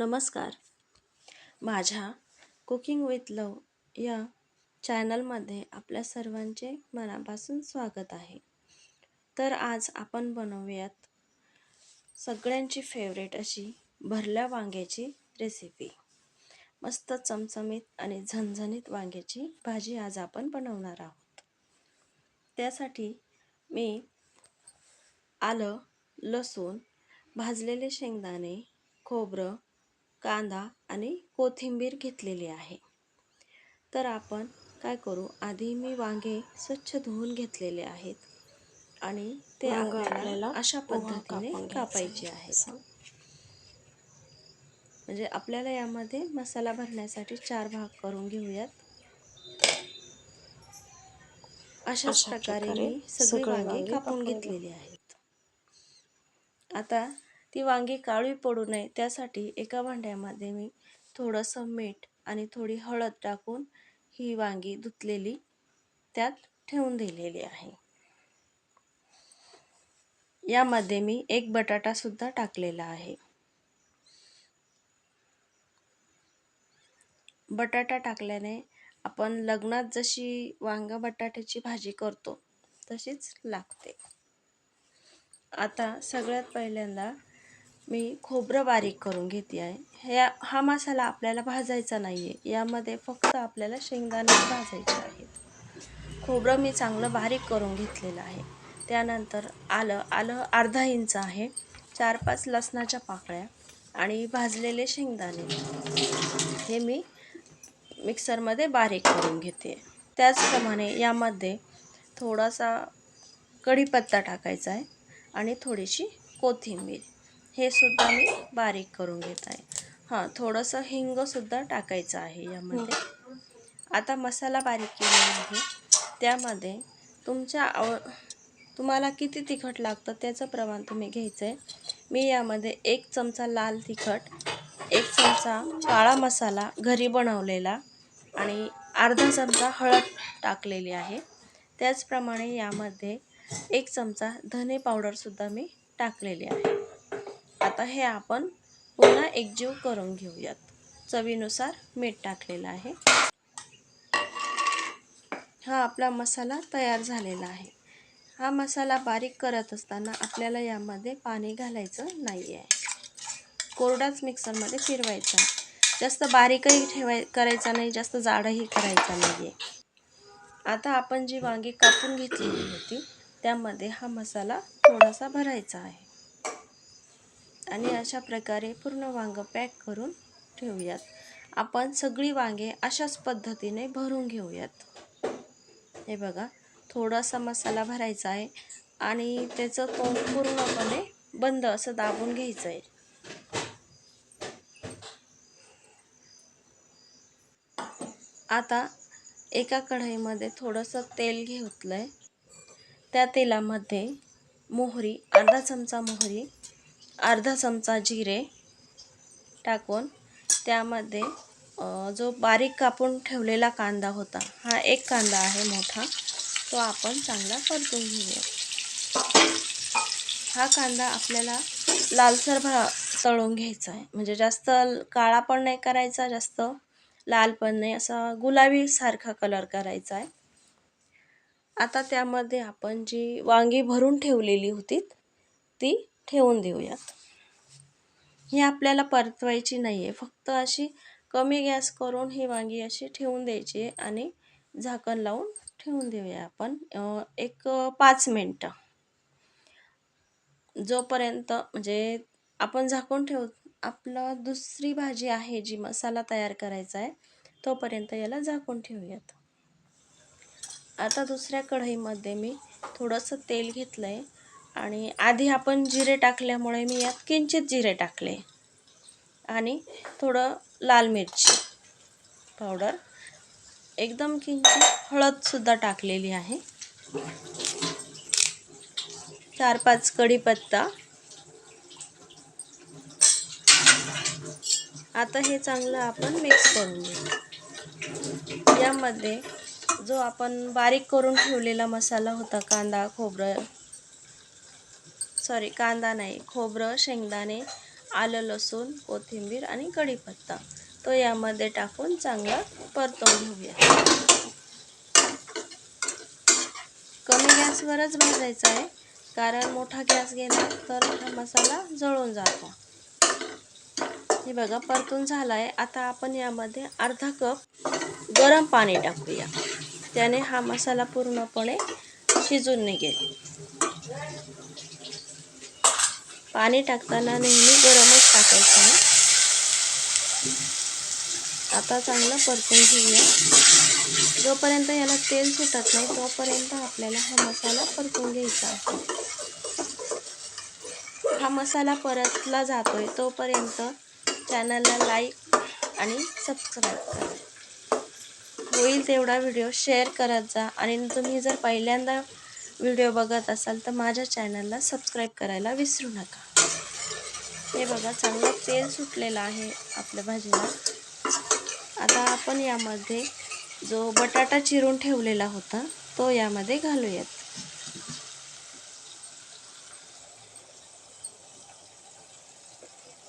नमस्कार. माझ्या cooking with लव या चॅनलमध्ये आपल्या सर्वांचे मनापासून स्वागत आहे. तर आज आपण बनवूयात सगळ्यांची फेवरेट अशी भरल्या वांग्याची रेसिपी मस्त चमचमीत आणि झणझणीत वांग्याची भाजी आज आपण बनवणार आहोत. त्यासाठी मी आलं लसूण भाजलेले शेंगदाणे खोबरं कांदा आणि कोथिंबीर घेतलेली आहे. तर आपण काय करू? आधी मी वांगे स्वच्छ धुवून घेतलेले आहेत आणि ते आपल्याला अशा पद्धतीने कापायचे आहे. आहेत. म्हणजे आपल्याला यामध्ये मसाला भरण्यासाठी चार भाग करून घेऊयात. अशाच अशा प्रकारे मी सगळी वांगी कापून घेतलेली आहेत. आता ती वांगी काळी पडू नये त्यासाठी एका भांड्यामध्ये मी थोडंसं मीठ आणि थोडी हळद टाकून ही वांगी धुतलेली त्यात ठेवून दिलेली आहे. यामध्ये मी एक बटाटा सुद्धा टाकलेला आहे. बटाटा टाकल्याने आपण लग्नात जशी वांगा बटाट्याची भाजी करतो तशीच लागते. आता सगळ्यात पहिल्यांदा मी खोबरं बारीक करून घेते आहे. ह्या हा मसाला आपल्याला भाजायचा नाही आहे यामध्ये फक्त आपल्याला शेंगदाणे भाजायचे आहेत. खोबरं मी चांगलं बारीक करून घेतलेलं आहे. त्यानंतर आलं आलं अर्धा इंच आहे. चार पाच लसणाच्या पाकळ्या आणि भाजलेले शेंगदाणे. हे मी मिक्सरमध्ये बारीक करून घेते. त्याचप्रमाणे यामध्ये थोडासा कढीपत्ता टाकायचा आहे आणि थोडीशी कोथिंबीर. हे सुद्धा मी बारीक करून घेत आहे. हां थोडंसं हिंगसुद्धा टाकायचं आहे यामध्ये. आता मसाला बारीक केलेला आहे. त्यामध्ये तुमच्या आव तुम्हाला किती तिखट लागतं त्याचं प्रमाण तुम्ही घ्यायचं आहे मी यामध्ये एक चमचा लाल तिखट एक चमचा काळा मसाला घरी बनवलेला आणि अर्धा चमचा हळद टाकलेली आहे. त्याचप्रमाणे यामध्ये एक चमचा धने पावडरसुद्धा मी टाकलेली आहे. आता हे आपण पुन्हा एकजीव करून घेऊयात. चवीनुसार मीठ टाकलेलं आहे. हा आपला मसाला तयार झालेला आहे. हा मसाला बारीक करत असताना आपल्याला यामध्ये पाणी घालायचं नाही आहे कोरडाच मिक्सरमध्ये फिरवायचा. जास्त बारीकही ठेवाय करायचा नाही जास्त जाडही करायचा नाही आहे आता आपण जी वांगी कापून घेतलेली होती त्यामध्ये हा मसाला थोडासा भरायचा आहे. आणि अशा प्रकारे पूर्ण वांगं पॅक करून ठेवूयात. आपण सगळी वांगे अशाच पद्धतीने भरून घेऊयात. हे बघा थोडासा मसाला भरायचा आहे आणि त्याचं तोंड पूर्णपणे बंद असं दाबून घ्यायचं आहे आता एका कढईमध्ये थोडंसं तेल घेतलं आहे त्या तेलामध्ये मोहरी अर्धा चमचा मोहरी अर्धा चमचा जिरे टाकून त्यामध्ये जो बारीक कापून ठेवलेला कांदा होता हा एक कांदा आहे मोठा तो आपण चांगला परतून घेऊया. हा कांदा आपल्याला लालसर भा तळून घ्यायचा आहे. म्हणजे जास्त काळा पण नाही करायचा जास्त लाल पण नाही. असा गुलाबीसारखा कलर करायचा आहे. आता त्यामध्ये आपण जी वांगी भरून ठेवलेली होती ती ठेवून देऊयात. ही आपल्याला परतवायची नाही आहे फक्त अशी कमी गॅस करून ही वांगी अशी ठेवून द्यायची आहे आणि झाकण लावून ठेवून देऊया आपण एक पाच मिनटं. जोपर्यंत म्हणजे आपण झाकून ठेव आपलं दुसरी भाजी आहे जी मसाला तयार करायचा आहे तोपर्यंत याला झाकून ठेवूयात. आता दुसऱ्या कढईमध्ये मी थोडंसं तेल घेतलं आहे आणि आधी आपण जिरे टाकल्यामुळे मी यात किंचित जिरे टाकले. आणि थोडं लाल मिरची पावडर एकदम किंचित हळदसुद्धा टाकलेली आहे. चार पाच कढीपत्ता. आता हे चांगलं आपण मिक्स करून घेऊ. यामध्ये जो आपण बारीक करून ठेवलेला मसाला होता कांदा खोबरं सॉरी कांदा नाही खोबरं शेंगदाणे आलं लसूण कोथिंबीर आणि कढीपत्ता. तो यामध्ये टाकून चांगला परतवून घेऊया. कमी गॅसवरच भाजायचं आहे. कारण मोठा गॅस गेला तर हा मसाला जळून जातो. हे बघा परतून झाला आहे आता आपण यामध्ये अर्धा कप गरम पाणी टाकूया. त्याने हा मसाला पूर्णपणे शिजून निघेल. पाणी टाकताना नेहमी गरमच टाकायचं. आहे आता चांगलं परतून घेऊया. जोपर्यंत याला तेल सुटत नाही तोपर्यंत आपल्याला हा मसाला परतून घ्यायचा आहे. हा मसाला परतला जातोय तोपर्यंत चॅनलला लाईक आणि सबस्क्राईब करा. होईल तेवढा व्हिडिओ शेअर करत जा. आणि तुम्ही जर पहिल्यांदा व्हिडिओ बघत असाल तर माझ्या चॅनलला सबस्क्राईब करायला विसरू नका. हे बघा चांगलं तेल सुटलेलं आहे आपल्या भाजीला. आता आपण यामध्ये जो बटाटा चिरून ठेवलेला होता तो यामध्ये घालूयात.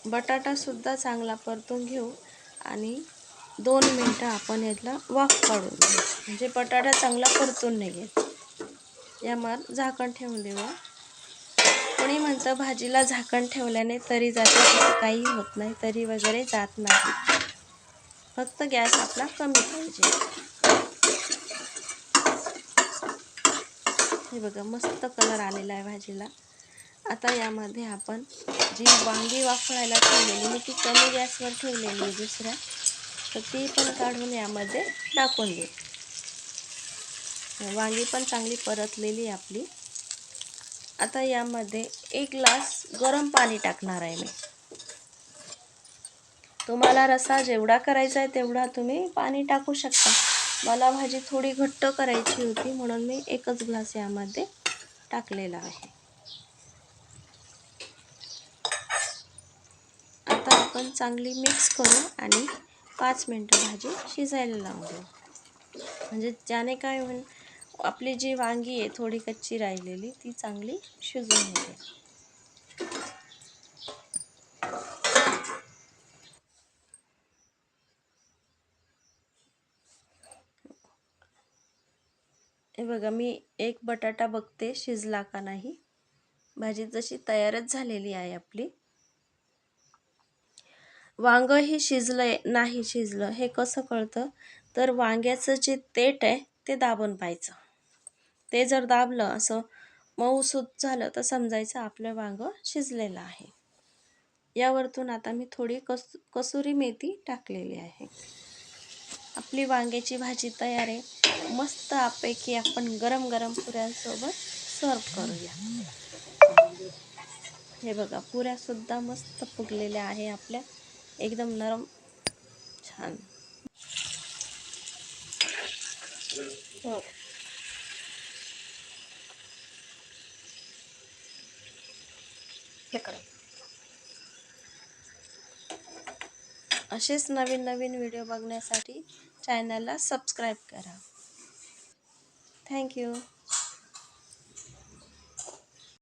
बटाटासुद्धा चांगला परतून घेऊ आणि दोन मिनटं आपण यातला वाफ काढून घेऊ. म्हणजे बटाटा चांगला परतून निघेल यावर झाकण ठेवून देऊ. कोणी म्हणतं भाजीला झाकण ठेवल्याने तरी जाते तसं काही होत नाही तरी वगैरे जात नाही. फक्त गॅस आपला कमी पाहिजे. हे बघा मस्त कलर आलेला आहे भाजीला. आता यामध्ये आपण जी वांगी वाफळायला ठेवलेली मी ती कमी गॅसवर ठेवलेली आहे दुसऱ्या तर ती पण काढून यामध्ये टाकून देऊ. वांगी पण चांगली परतलेली आहे आपली. आता यामध्ये एक ग्लास गरम पाणी टाकणार आहे मी. तुम्हाला रसा जेवढा करायचा आहे तेवढा तुम्ही पाणी टाकू शकता. मला भाजी थोडी घट्ट करायची होती म्हणून मी एकच ग्लास यामध्ये टाकलेला आहे. आता आपण चांगली मिक्स करू आणि पाच मिनटं भाजी शिजायला लावू. देऊ म्हणजे त्याने काय होईल आपली जी वांगी आहे थोडी कच्ची राहिलेली ती चांगली शिजून येते हे बघा मी एक बटाटा बघते शिजला का नाही. भाजी जशी तयारच झालेली आहे आपली. वांग ही शिजलं नाही शिजलं हे कसं कळतं? तर वांग्याचं जे तेट आहे ते दाबून पाहायचं. ते जर दाबलं असं मऊसूत झालं तर समजायचं आपलं वांगं शिजलेलं आहे. यावरतून आता मी थोडी कस कसुरी मेथी टाकलेली आहे. आपली वांग्याची भाजी तयार आहे. मस्त आपैकी आपण गरम गरम पुऱ्यांसोबत सर्व करूया. हे बघा पुऱ्यासुद्धा मस्त फुगलेल्या आहे आपल्या. एकदम नरम. छान. हो. हो असेच नवीन नवीन व्हिडिओ बघण्यासाठी चॅनलला सबस्क्राईब करा. थँक्यू